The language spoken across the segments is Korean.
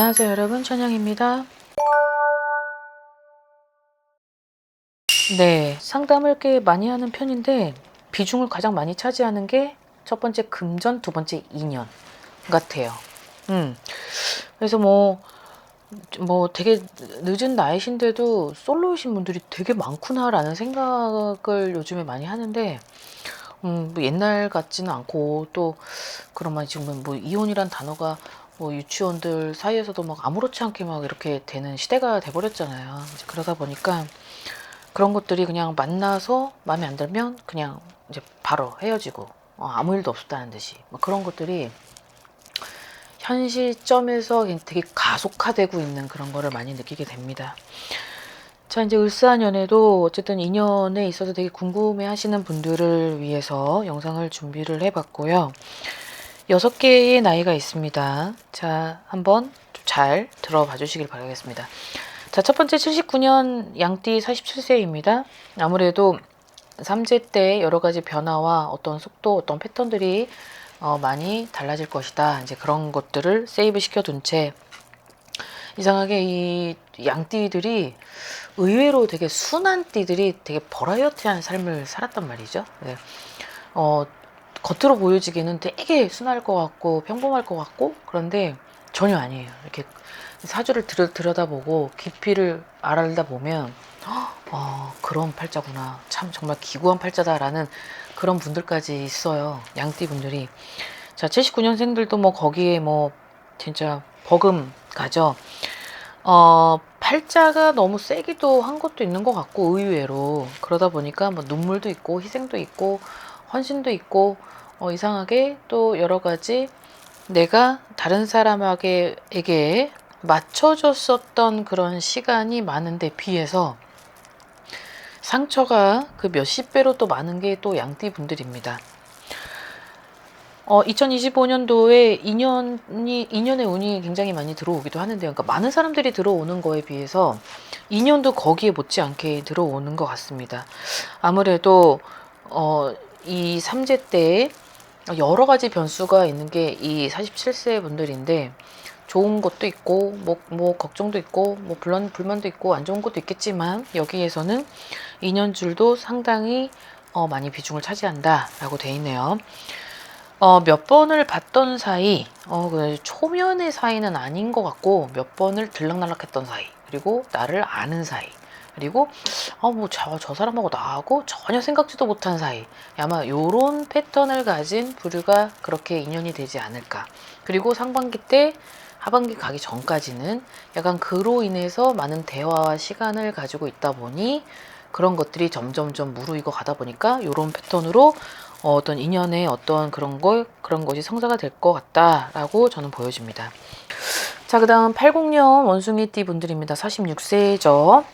안녕하세요 여러분 천영입니다. 네 상담을 꽤 많이 하는 편인데 비중을 가장 많이 차지하는 게 첫 번째 금전 두 번째 인연 같아요. 음 그래서 뭐뭐 되게 늦은 나이신데도 솔로이신 분들이 되게 많구나라는 생각을 요즘에 많이 하는데 음, 뭐 옛날 같지는 않고 또말 지금 뭐 이혼이란 단어가 뭐 유치원들 사이에서도 막 아무렇지 않게 막 이렇게 되는 시대가 돼버렸잖아요. 그러다 보니까 그런 것들이 그냥 만나서 마음에 안 들면 그냥 이제 바로 헤어지고 어, 아무 일도 없었다는 듯이 뭐 그런 것들이 현 시점에서 되게 가속화되고 있는 그런 거를 많이 느끼게 됩니다. 자, 이제 을사년에도 어쨌든 인연에 있어서 되게 궁금해 하시는 분들을 위해서 영상을 준비를 해봤고요. 여섯 개의 나이가 있습니다. 자, 한번 잘 들어봐 주시길 바라겠습니다. 자, 첫 번째 79년 양띠 47세입니다. 아무래도 삼재 때 여러 가지 변화와 어떤 속도, 어떤 패턴들이 어, 많이 달라질 것이다. 이제 그런 것들을 세이브 시켜둔 채 이상하게 이 양띠들이 의외로 되게 순한 띠들이 되게 버라이어티한 삶을 살았단 말이죠. 네. 어, 겉으로 보여지기는 되게 순할 것 같고 평범할 것 같고 그런데 전혀 아니에요. 이렇게 사주를 들여, 들여 다보고 깊이를 알아다 보면 어, 그런 팔자구나. 참 정말 기구한 팔자다라는 그런 분들까지 있어요. 양띠 분들이. 자, 79년생들도 뭐 거기에 뭐 진짜 버금 가죠. 어, 팔자가 너무 세기도 한 것도 있는 것 같고 의외로 그러다 보니까 뭐 눈물도 있고 희생도 있고 헌신도 있고 어, 이상하게 또 여러 가지 내가 다른 사람에게 맞춰줬었던 그런 시간이 많은데 비해서 상처가 그 몇십 배로 또 많은 게 또 양띠 분들입니다. 어, 2025년도에 2년이 2년의 운이 굉장히 많이 들어오기도 하는데요. 그러니까 많은 사람들이 들어오는 거에 비해서 2년도 거기에 못지않게 들어오는 것 같습니다. 아무래도 어, 이 삼재 때 여러 가지 변수가 있는 게 이 47세 분들인데 좋은 것도 있고 뭐, 뭐 걱정도 있고 뭐 불만 불만도 있고 안 좋은 것도 있겠지만 여기에서는 2년줄도 상당히 어, 많이 비중을 차지한다 라고 돼 있네요. 어, 몇 번을 봤던 사이, 어, 그 초면의 사이는 아닌 것 같고, 몇 번을 들락날락했던 사이, 그리고 나를 아는 사이, 그리고, 어, 뭐, 저, 저 사람하고 나하고 전혀 생각지도 못한 사이. 아마 요런 패턴을 가진 부류가 그렇게 인연이 되지 않을까. 그리고 상반기 때 하반기 가기 전까지는 약간 그로 인해서 많은 대화와 시간을 가지고 있다 보니 그런 것들이 점점점 무르익어 가다 보니까 요런 패턴으로 어, 어떤 인연의 어떤 그런 걸 그런 것이 성사가 될 것 같다라고 저는 보여집니다. 자, 그다음 80년 원숭이띠 분들입니다. 46세죠.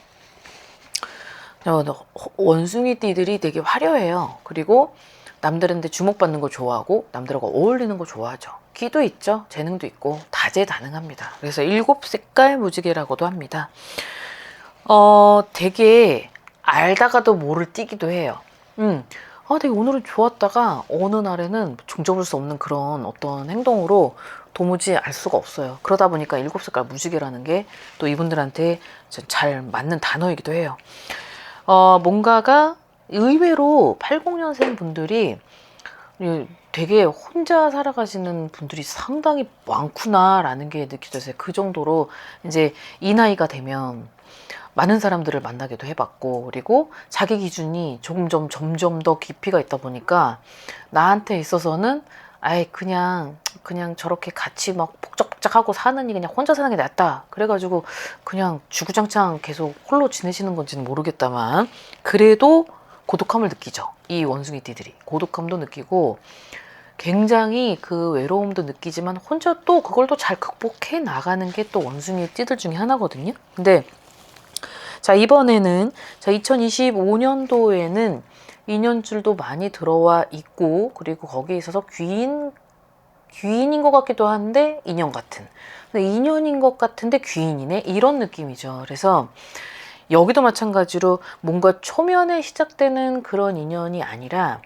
원숭이띠들이 되게 화려해요. 그리고 남들한테 주목받는 거 좋아하고 남들하고 어울리는 거 좋아하죠. 기도 있죠. 재능도 있고 다재다능합니다. 그래서 일곱 색깔 무지개라고도 합니다. 어, 되게 알다가도 모를 띠기도 해요. 음, 아, 되게 오늘은 좋았다가 어느 날에는 종잡을 수 없는 그런 어떤 행동으로 도무지 알 수가 없어요. 그러다 보니까 일곱 색깔 무지개라는 게 또 이분들한테 잘 맞는 단어이기도 해요. 어, 뭔가가 의외로 80년생 분들이 되게 혼자 살아가시는 분들이 상당히 많구나라는 게 느껴졌어요. 그 정도로 이제 이 나이가 되면 많은 사람들을 만나기도 해봤고 그리고 자기 기준이 점점 점점 더 깊이가 있다 보니까 나한테 있어서는 아예 그냥 그냥 저렇게 같이 막 복작복작하고 사느니 그냥 혼자 사는 게 낫다. 그래가지고 그냥 주구장창 계속 홀로 지내시는 건지는 모르겠다만 그래도 고독함을 느끼죠. 이 원숭이 띠들이. 고독함도 느끼고 굉장히 그 외로움도 느끼지만 혼자 또 그걸 또 잘 극복해 나가는 게 또 원숭이 띠들 중에 하나거든요. 근데 자, 이번에는 자, 2025년도에는 인연줄도 많이 들어와 있고 그리고 거기에 있어서 귀인 귀인인 것 같기도 한데 인연 같은. 인연인 것 같은데 귀인이네 이런 느낌이죠. 그래서 여기도 마찬가지로 뭔가 초면에 시작되는 그런 인연이 아니라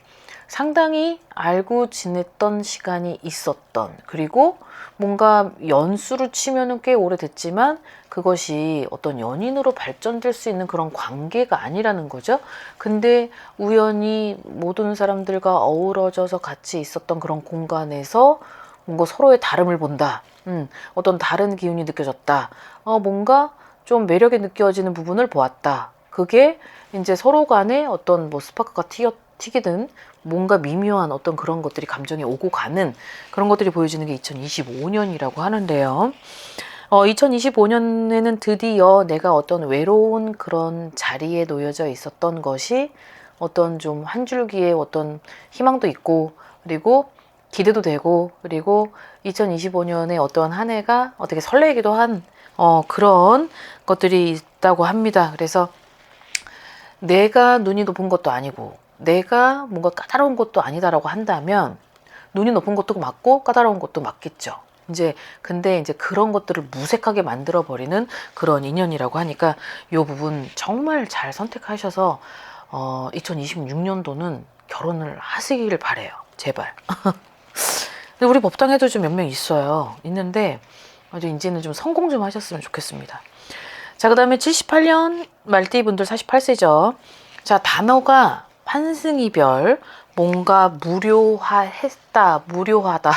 상당히 알고 지냈던 시간이 있었던 그리고 뭔가 연수로 치면은 꽤 오래됐지만 그것이 어떤 연인으로 발전될 수 있는 그런 관계가 아니라는 거죠. 근데 우연히 모든 사람들과 어우러져서 같이 있었던 그런 공간에서 뭔가 서로의 다름을 본다. 음, 어떤 다른 기운이 느껴졌다. 어, 뭔가 좀 매력이 느껴지는 부분을 보았다. 그게 이제 서로 간에 어떤 뭐 스파크가 튀어, 튀기든 뭔가 미묘한 어떤 그런 것들이 감정이 오고 가는 그런 것들이 보여지는 게 2025년이라고 하는데요. 어, 2025년에는 드디어 내가 어떤 외로운 그런 자리에 놓여져 있었던 것이 어떤 좀 한 줄기의 어떤 희망도 있고 그리고 기대도 되고 그리고 2025년에 어떤 한 해가 어떻게 설레기도 한 어, 그런 것들이 있다고 합니다. 그래서 내가 눈이 높은 것도 아니고 내가 뭔가 까다로운 것도 아니다라고 한다면 눈이 높은 것도 맞고 까다로운 것도 맞겠죠. 이제 근데 이제 그런 것들을 무색하게 만들어 버리는 그런 인연이라고 하니까 이 부분 정말 잘 선택하셔서 어 2026년도는 결혼을 하시길 바래요. 제발. 근데 우리 법당에도 좀 몇 명 있어요. 있는데 아주 이제는 좀 성공 좀 하셨으면 좋겠습니다. 자, 그 다음에 78년 말띠 분들 48세죠. 자, 단어가 환승이별, 뭔가 무료화했다, 무료하다,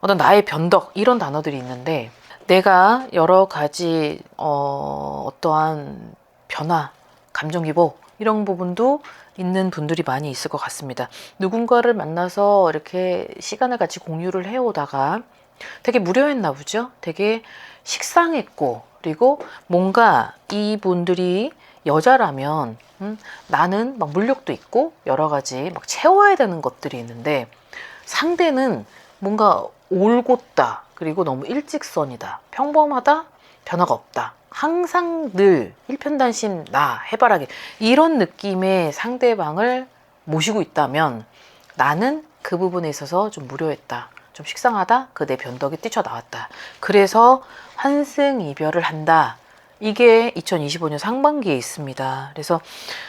어떤 나의 변덕, 이런 단어들이 있는데, 내가 여러 가지, 어, 어떠한 변화, 감정 기복, 이런 부분도 있는 분들이 많이 있을 것 같습니다. 누군가를 만나서 이렇게 시간을 같이 공유를 해오다가 되게 무료했나 보죠? 되게 식상했고, 그리고 뭔가 이분들이 여자라면 음, 나는 막 물욕도 있고 여러 가지 막 채워야 되는 것들이 있는데 상대는 뭔가 올곧다 그리고 너무 일직선이다 평범하다 변화가 없다. 항상 늘 일편단심 나 해바라기. 이런 느낌의 상대방을 모시고 있다면 나는 그 부분에 있어서 좀 무료했다 좀 식상하다 그 내 변덕이 뛰쳐나왔다. 그래서 환승 이별을 한다 이게 2025년 상반기에 있습니다. 그래서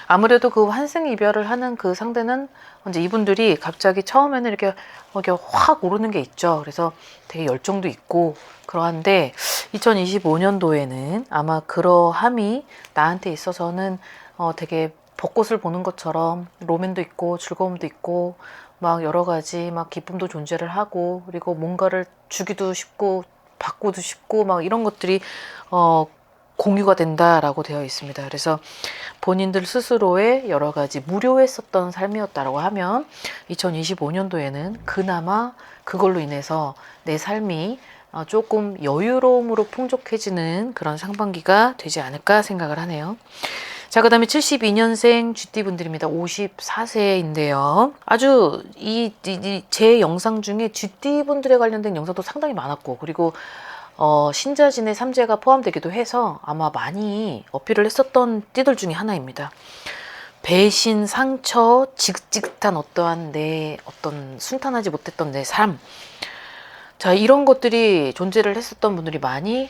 아무래도 그 환승 이별을 하는 그 상대는 이제 이분들이 갑자기 처음에는 이렇게 이렇게 확 오르는 게 있죠. 그래서 되게 열정도 있고 그러한데 2025년도에는 아마 그러함이 나한테 있어서는 어 되게 벚꽃을 보는 것처럼 로맨도 있고 즐거움도 있고 막 여러 가지 막 기쁨도 존재를 하고 그리고 뭔가를 주기도 쉽고 받고도 쉽고 막 이런 것들이 어 공유가 된다라고 되어 있습니다. 그래서 본인들 스스로의 여러 가지 무료했었던 삶이었다라고 하면 2025년도에는 그나마 그걸로 인해서 내 삶이 어, 조금 여유로움으로 풍족해지는 그런 상반기가 되지 않을까 생각을 하네요. 자, 그 다음에 72년생 GT 분들입니다. 54세인데요. 아주 이, 이, 제 영상 중에 GT 분들에 관련된 영상도 상당히 많았고, 그리고 어, 신자진의 삼재가 포함되기도 해서 아마 많이 어필을 했었던 띠들 중에 하나입니다. 배신, 상처, 지긋지긋한 어떠한 내 어떤 순탄하지 못했던 내 삶. 자, 이런 것들이 존재를 했었던 분들이 많이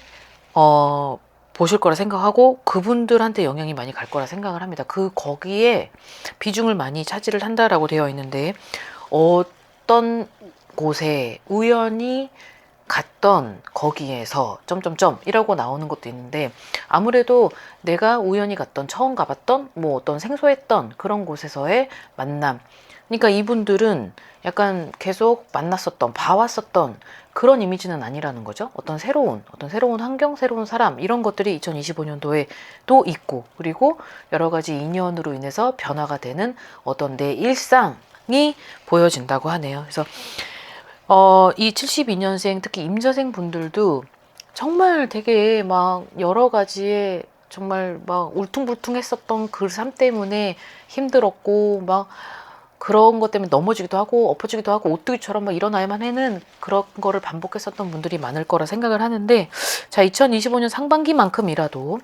어, 보실 거라 생각하고 그분들한테 영향이 많이 갈 거라 생각을 합니다. 그 거기에 비중을 많이 차지를 한다라고 되어 있는데 어떤 곳에 우연히 갔던 거기에서 점점점 이라고 나오는 것도 있는데 아무래도 내가 우연히 갔던 처음 가봤던 뭐 어떤 생소했던 그런 곳에서의 만남. 그러니까 이분들은 약간 계속 만났었던 봐왔었던 그런 이미지는 아니라는 거죠. 어떤 새로운 어떤 새로운 환경 새로운 사람 이런 것들이 2025년도에 또 있고 그리고 여러 가지 인연으로 인해서 변화가 되는 어떤 내 일상이 보여진다고 하네요. 그래서 어, 이 72년생 특히 임자생 분들도 정말 되게 막 여러 가지의 정말 막 울퉁불퉁했었던 그 삶 때문에 힘들었고 막 그런 것 때문에 넘어지기도 하고 엎어지기도 하고 오뚜기처럼 막 일어나야만 해는 그런 거를 반복했었던 분들이 많을 거라 생각을 하는데 자 2025년 상반기만큼이라도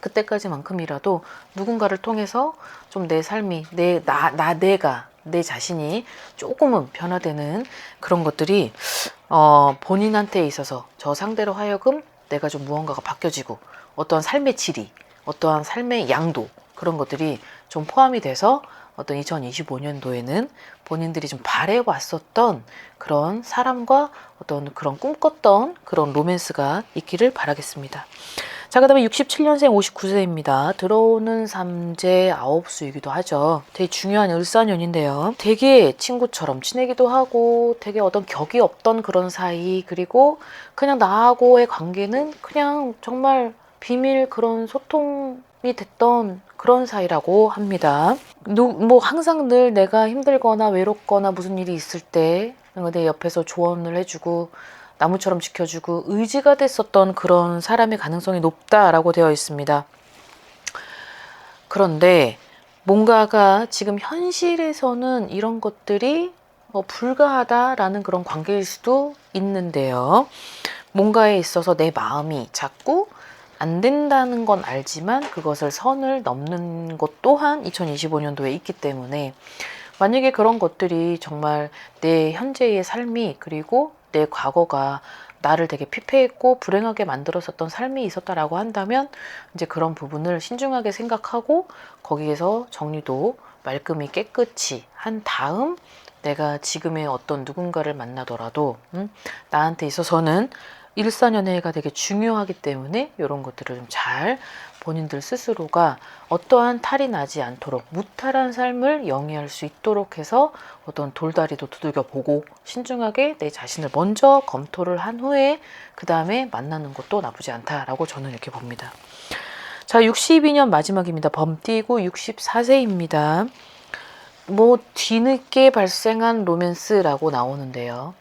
그때까지만큼이라도 누군가를 통해서 좀 내 삶이 내 나 나 내가 내 자신이 조금은 변화되는 그런 것들이 어, 본인한테 있어서 저 상대로 하여금 내가 좀 무언가가 바뀌어지고 어떠한 삶의 질이 어떠한 삶의 양도 그런 것들이 좀 포함이 돼서 어떤 2025년도에는 본인들이 좀 바래왔었던 그런 사람과 어떤 그런 꿈꿨던 그런 로맨스가 있기를 바라겠습니다. 자, 그 다음에 67년생 59세입니다. 들어오는 삼재 아홉수이기도 하죠. 되게 중요한 을사년인데요. 되게 친구처럼 지내기도 하고 되게 어떤 격이 없던 그런 사이 그리고 그냥 나하고의 관계는 그냥 정말 비밀 그런 소통이 됐던 그런 사이라고 합니다. 누, 뭐 항상 늘 내가 힘들거나 외롭거나 무슨 일이 있을 때내 옆에서 조언을 해주고 나무처럼 지켜주고 의지가 됐었던 그런 사람의 가능성이 높다라고 되어 있습니다. 그런데 뭔가가 지금 현실에서는 이런 것들이 뭐 불가하다라는 그런 관계일 수도 있는데요. 뭔가에 있어서 내 마음이 자꾸 안 된다는 건 알지만 그것을 선을 넘는 것 또한 2025년도에 있기 때문에 만약에 그런 것들이 정말 내 현재의 삶이 그리고 내 과거가 나를 되게 피폐했고 불행하게 만들었었던 삶이 있었다라고 한다면 이제 그런 부분을 신중하게 생각하고 거기에서 정리도 말끔히 깨끗이 한 다음 내가 지금의 어떤 누군가를 만나더라도 음, 나한테 있어서는 일사년회가 되게 중요하기 때문에 이런 것들을 좀 잘 본인들 스스로가 어떠한 탈이 나지 않도록 무탈한 삶을 영위할 수 있도록 해서 어떤 돌다리도 두들겨 보고 신중하게 내 자신을 먼저 검토를 한 후에 그 다음에 만나는 것도 나쁘지 않다라고 저는 이렇게 봅니다. 자, 62년 마지막입니다. 범띠고 64세입니다. 뭐 뒤늦게 발생한 로맨스라고 나오는데요.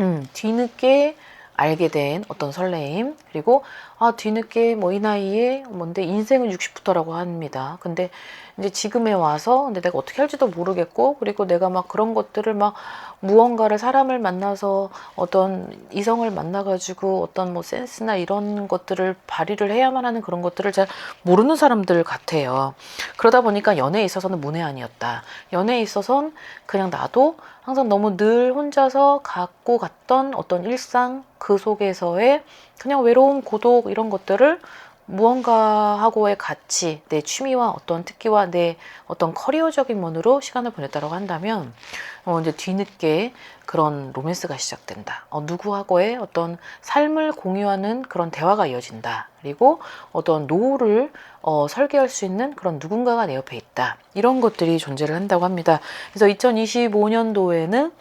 음, 뒤늦게 알게 된 어떤 설레임 그리고 아 뒤늦게 뭐 이 나이에 뭔데 인생은 60부터라고 합니다. 근데 이제 지금에 와서 근데 내가 어떻게 할지도 모르겠고 그리고 내가 막 그런 것들을 막 무언가를 사람을 만나서 어떤 이성을 만나가지고 어떤 뭐 센스나 이런 것들을 발휘를 해야만 하는 그런 것들을 잘 모르는 사람들 같아요. 그러다 보니까 연애에 있어서는 문외한이었다. 연애에 있어서는 그냥 나도 항상 너무 늘 혼자서 갖고 갔던 어떤 일상 그 속에서의 그냥 외로움, 고독 이런 것들을 무언가하고의 가치, 내 취미와 어떤 특기와 내 어떤 커리어적인 면으로 시간을 보냈다고 한다면 어, 이제 뒤늦게 그런 로맨스가 시작된다. 어, 누구하고의 어떤 삶을 공유하는 그런 대화가 이어진다. 그리고 어떤 노후를 어, 설계할 수 있는 그런 누군가가 내 옆에 있다. 이런 것들이 존재를 한다고 합니다. 그래서 2025년도에는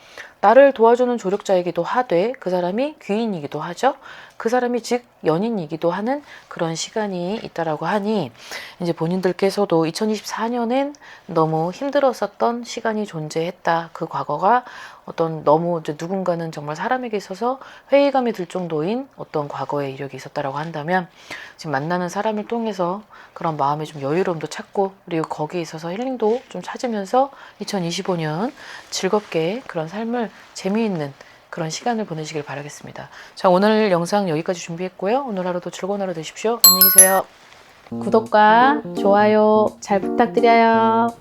나를 도와주는 조력자이기도 하되 그 사람이 귀인이기도 하죠. 그 사람이 즉 연인이기도 하는 그런 시간이 있다라고 하니 이제 본인들께서도 2024년엔 너무 힘들었었던 시간이 존재했다. 그 과거가 어떤 너무 이제 누군가는 정말 사람에게 있어서 회의감이 들 정도인 어떤 과거의 이력이 있었다라고 한다면 지금 만나는 사람을 통해서 그런 마음의 좀 여유로움도 찾고 그리고 거기에 있어서 힐링도 좀 찾으면서 2025년 즐겁게 그런 삶을 재미있는 그런 시간을 보내시길 바라겠습니다. 자, 오늘 영상 여기까지 준비했고요. 오늘 하루도 즐거운 하루 되십시오. 안녕히 계세요. 구독과 좋아요 잘 부탁드려요.